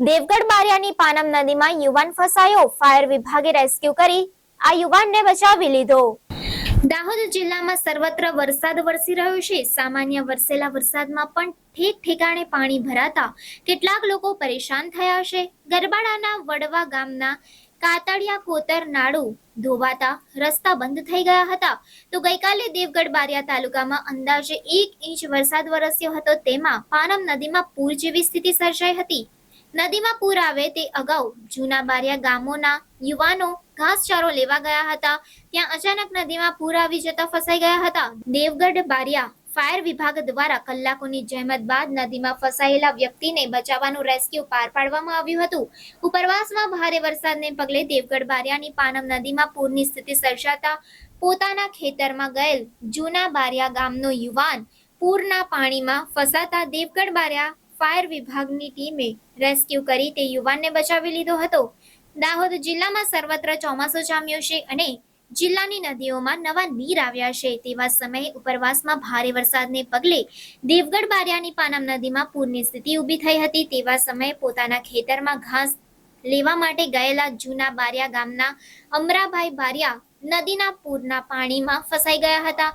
દેવગઢ બારિયાની પાનમ નદીમાં યુવાન ફસાયો, ફાયર વિભાગે રેસ્ક્યુ કરી, આ યુવાનને બચાવી લીધો. દાહોદ જિલ્લામાં સર્વત્ર વરસાદ વરસી રહ્યો છે. સામાન્ય વરસેલા વરસાદમાં પણ ઠેક ઠેકાણે પાણી ભરાતા કેટલાક લોકો પરેશાન થયા છે. ગરબાડાના વડવા ગામના કાતડિયા કોતર નાડુ ધોવાતા રસ્તા બંધ થઈ ગયા હતા. તો ગઈકાલે દેવગઢ બારિયા તાલુકામાં અંદાજે એક ઇંચ વરસાદ વરસ્યો હતો. તેમાં પાનમ નદીમાં પૂર જેવી સ્થિતિ સર્જાઈ હતી. નદીમાં પૂર આવે તે અગાઉ જૂના બારિયા ગામોના યુવાનો ઘાસચારો લેવા ગયા હતા. ત્યાં અચાનક નદીમાં પૂર આવી જતા ફસાઈ ગયા હતા. દેવગઢ બારિયા ફાયર વિભાગ દ્વારા કલાકોની જહેમત બાદ નદીમાં ફસાયેલા વ્યક્તિને બચાવવાનું રેસ્ક્યુ પાર પાડવામાં આવ્યું હતું. ઉપરવાસમાં ભારે વરસાદને પગલે દેવગઢ બારિયાની પાનમ નદીમાં પૂરની સ્થિતિ સર્જાતા પોતાના ખેતરમાં ગયેલ જૂના બારિયા ગામનો યુવાન પૂરના પાણીમાં ફસાતા દેવગઢ બારિયા ફાયર વિભાગની ટીમે રેસ્ક્યુ કરી તે યુવાનને બચાવી લીધો હતો. દાહોદ જિલ્લામાં સર્વત્ર ચોમાસું જામ્યું છે અને જિલ્લાની નદીઓમાં નવા નીર આવ્યા છે. તેવા સમયે ઉપરવાસમાં ભારે વરસાદને પગલે દેવગઢ બારિયાની પાનમ નદીમાં પૂરની સ્થિતિ ઊભી થઈ હતી. તેવા સમયે પોતાના ખેતરમાં ઘાસ લેવા માટે ગયેલા જૂના બારિયા ગામના અમરાભાઈ બારિયા નદીના પૂરના પાણીમાં ફસાઈ ગયા હતા.